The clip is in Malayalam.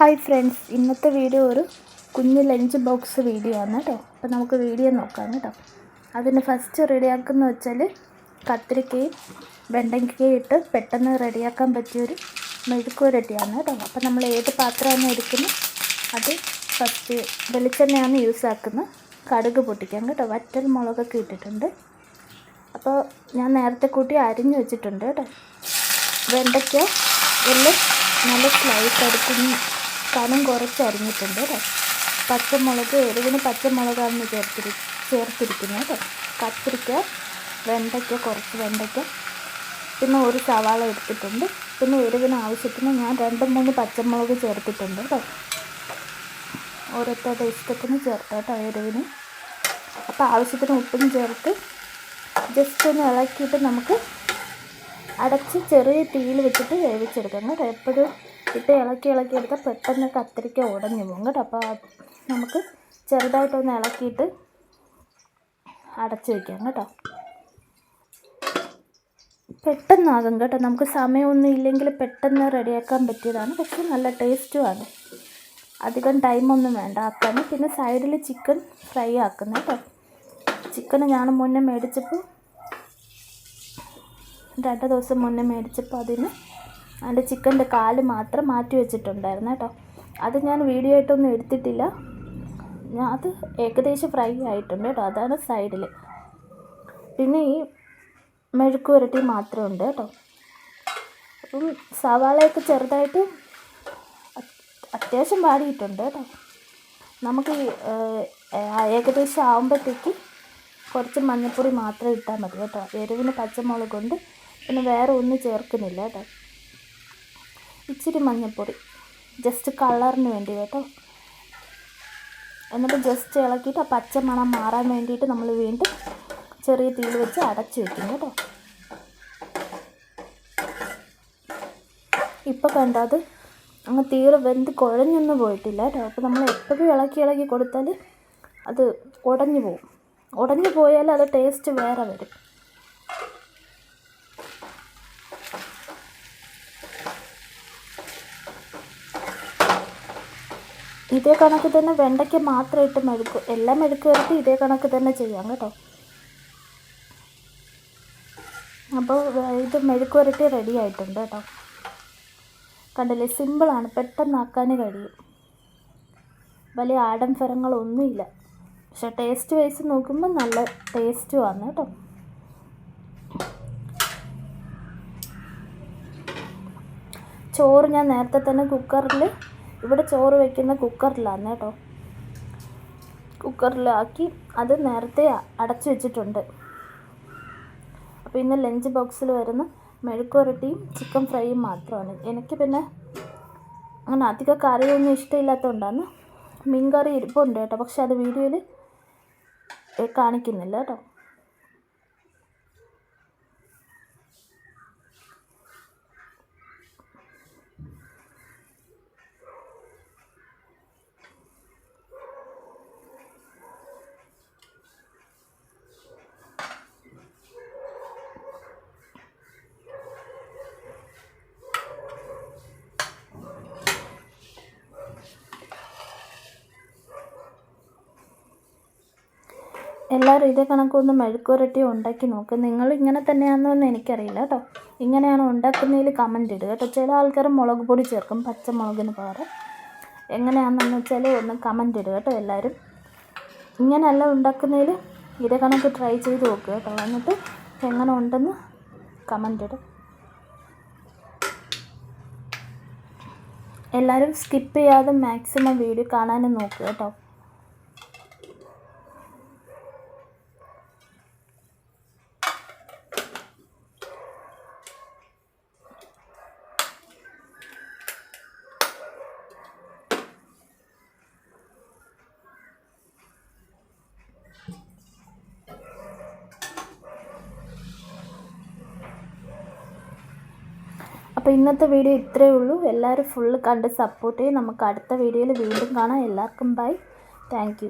ഹായ് ഫ്രണ്ട്സ് ഇന്നത്തെ വീഡിയോ ഒരു കുഞ്ഞ് ലഞ്ച് ബോക്സ് വീഡിയോ ആണ് കേട്ടോ. അപ്പോൾ നമുക്ക് വീഡിയോ നോക്കാം കേട്ടോ. അതിന് ഫസ്റ്റ് റെഡിയാക്കുന്ന വെച്ചാൽ കത്തിരിക്കയും വെണ്ടയ്ക്കയും ഇട്ട് പെട്ടെന്ന് റെഡിയാക്കാൻ പറ്റിയൊരു മെഴുക്കുരട്ടിയാണ് കേട്ടോ. അപ്പോൾ നമ്മൾ ഏത് പാത്രമാണ് എടുക്കുന്നത്? അത് ഫസ്റ്റ് വെളിച്ചെണ്ണയാണ് യൂസ് ആക്കുന്നത്. കടുക് പൊട്ടിക്കാം കേട്ടോ. വറ്റൽ മുളകൊക്കെ ഇട്ടിട്ടുണ്ട്. അപ്പോൾ ഞാൻ നേരത്തെ കൂട്ടി അരിഞ്ഞു വെച്ചിട്ടുണ്ട് കേട്ടോ. വെണ്ടയ്ക്ക എല്ലാം നല്ല സ്ലൈസ് എടുക്കുന്ന കനം കുറച്ച് അരിഞ്ഞിട്ടുണ്ട് പച്ചമുളക് എരിവിന് പച്ചമുളകാണ് ചേർത്തിരി ചേർത്തിരിക്കുന്നത് കേട്ടോ കത്തിരിക്ക വെണ്ടയ്ക്ക കുറച്ച് വെണ്ടയ്ക്ക. പിന്നെ ഒരു സവാള എടുത്തിട്ടുണ്ട്. പിന്നെ എരിവിന് ആവശ്യത്തിന് ഞാൻ രണ്ട് മൂന്ന് പച്ചമുളക് ചേർത്തിട്ടുണ്ട് കേട്ടോ ഓരോരുത്തരുടെ ഇഷ്ടത്തിന് ചേർത്ത് കേട്ടോ എരിവിന്. അപ്പോൾ ആവശ്യത്തിന് ഉപ്പും ചേർത്ത് ജസ്റ്റ് ഒന്ന് ഇളക്കിയിട്ട് നമുക്ക് അടച്ച് ചെറിയ തീയിൽ വെച്ചിട്ട് വേവിച്ചെടുക്കണം കേട്ടോ എപ്പോഴും ഇട്ട് ഇളക്കി ഇളക്കി എടുത്താൽ പെട്ടെന്ന് കത്തിരിക്ക ഉടഞ്ഞു പോകും കേട്ടോ. അപ്പോൾ നമുക്ക് ചെറുതായിട്ടൊന്ന് ഇളക്കിയിട്ട് അടച്ചു വയ്ക്കാം കേട്ടോ. പെട്ടെന്നാകും കേട്ടോ. നമുക്ക് സമയമൊന്നും ഇല്ലെങ്കിൽ പെട്ടെന്ന് റെഡിയാക്കാൻ പറ്റിയതാണ്. പക്ഷെ നല്ല ടേസ്റ്റുമാണ് അധികം ടൈമൊന്നും വേണ്ട. ആക്കാൻ പിന്നെ സൈഡിൽ ചിക്കൻ ഫ്രൈ ആക്കുന്നത് കേട്ടോ. ചിക്കൻ ഞാൻ മുന്നേ മേടിച്ചപ്പോൾ രണ്ട് ദിവസം മുന്നേ മേടിച്ചപ്പോൾ അതിന് അതിന്റെ ചിക്കന്റെ കാൽ മാത്രം മാറ്റി വെച്ചിട്ടുണ്ടായിരുന്നു കേട്ടോ. അത് ഞാൻ വീഡിയോ ആയിട്ടൊന്നും എടുത്തിട്ടില്ല. ഞാൻ അത് ഏകദേശം ഫ്രൈ ആയിട്ടുണ്ട് കേട്ടോ അതാണ് സൈഡിൽ പിന്നെ ഈ മെഴുക്ക് പുരട്ടി മാത്രം ഉണ്ട് കേട്ടോ. അപ്പം സവാളയൊക്കെ ചെറുതായിട്ട് അത്യാവശ്യം വാടിയിട്ടുണ്ട് കേട്ടോ. നമുക്ക് ഏകദേശം ആകുമ്പോഴത്തേക്ക് കുറച്ച് മഞ്ഞൾപ്പൊടി മാത്രം ഇട്ടാൽ മതി കേട്ടോ. എരിവിന് പച്ചമുളക് കൊണ്ട് പിന്നെ വേറെ ഒന്നും ചേർക്കുന്നില്ല കേട്ടോ. ഇച്ചിരി മഞ്ഞൾപ്പൊടി ജസ്റ്റ് കളറിന് വേണ്ടി കേട്ടോ. എന്നിട്ട് ജസ്റ്റ് ഇളക്കിയിട്ട് ആ പച്ച മണം മാറാൻ വേണ്ടിയിട്ട് നമ്മൾ വീണ്ടും ചെറിയ തീയിൽ വെച്ച് അടച്ചു വെക്കും കേട്ടോ. ഇപ്പോൾ കണ്ടത് അങ്ങ് തീരെ വെന്ത് കുഴഞ്ഞൊന്നും പോയിട്ടില്ല കേട്ടോ. അപ്പോൾ നമ്മൾ എപ്പോഴും ഇളക്കി ഇളക്കി കൊടുത്താൽ അത് ഉടഞ്ഞു പോകും ഉടഞ്ഞു പോയാൽ അത് ടേസ്റ്റ് വേറെ വരും. ഇതേ കണക്ക് തന്നെ വെണ്ടയ്ക്ക് മാത്രം ഇട്ട് മെഴുക്ക്. എല്ലാം മെഴുക്ക് വരുത്തി ഇതേ കണക്ക് തന്നെ ചെയ്യാം കേട്ടോ. അപ്പോൾ ഇത് മെഴുക്ക് വരട്ടി റെഡി ആയിട്ടുണ്ട് കേട്ടോ. കണ്ടില്ലേ? സിമ്പിളാണ് പെട്ടെന്നാക്കാൻ കഴിയും. വലിയ ആഡംബരങ്ങളൊന്നുമില്ല. പക്ഷെ ടേസ്റ്റ് വൈസ് നോക്കുമ്പോൾ നല്ല ടേസ്റ്റുമാണ് കേട്ടോ. ചോറ് ഞാൻ നേരത്തെ തന്നെ കുക്കറിൽ ഇവിടെ ചോറ് വയ്ക്കുന്ന കുക്കറിലാണ് കേട്ടോ. കുക്കറിലാക്കി അത് നേരത്തെ അടച്ചു വെച്ചിട്ടുണ്ട്. അപ്പോൾ ഇന്ന് ലഞ്ച് ബോക്സിൽ വരുന്ന മെഴുക്കുരട്ടിയും ചിക്കൻ ഫ്രൈയും മാത്രമാണ്. എനിക്ക് പിന്നെ അങ്ങനെ അധികം കറിയൊന്നും ഇഷ്ടമില്ലാത്തതുകൊണ്ടാണ് മീൻ കറി ഇരിപ്പുണ്ട് കേട്ടോ. പക്ഷെ അത് വീഡിയോയിൽ കാണിക്കുന്നില്ല കേട്ടോ. എല്ലാവരും ഇതേ കണക്കൊന്ന് മെഴുക്കുരട്ടി ഉണ്ടാക്കി നോക്ക്. നിങ്ങൾ ഇങ്ങനെ തന്നെയാണെന്നൊന്നും എനിക്കറിയില്ല കേട്ടോ. ഇങ്ങനെയാണ് ഉണ്ടാക്കുന്നതിൽ കമന്റ് ഇടുക കേട്ടോ. ചില ആൾക്കാർ മുളക് പൊടി ചേർക്കും പച്ചമുളകിന് പകരം. എങ്ങനെയാണെന്ന് വെച്ചാൽ ഒന്ന് കമന്റ് ഇടുക കേട്ടോ എല്ലാവരും ഇങ്ങനെയല്ല ഉണ്ടാക്കുന്നതിൽ ഇതേ കണക്ക് ട്രൈ ചെയ്ത് നോക്കുക കേട്ടോ. എന്നിട്ട് എങ്ങനെ ഉണ്ടെന്ന് കമന്റ് ഇടും എല്ലാവരും സ്കിപ്പ് ചെയ്യാതെ മാക്സിമം വീഡിയോ കാണാനും നോക്കുക കേട്ടോ. അപ്പോൾ ഇന്നത്തെ വീഡിയോ ഇത്രയേ ഉള്ളൂ. എല്ലാവരും ഫുള്ള് കണ്ട് സപ്പോർട്ട് ചെയ്യും. നമുക്ക് അടുത്ത വീഡിയോയിൽ വീണ്ടും കാണാം. എല്ലാവർക്കും ബൈ താങ്ക്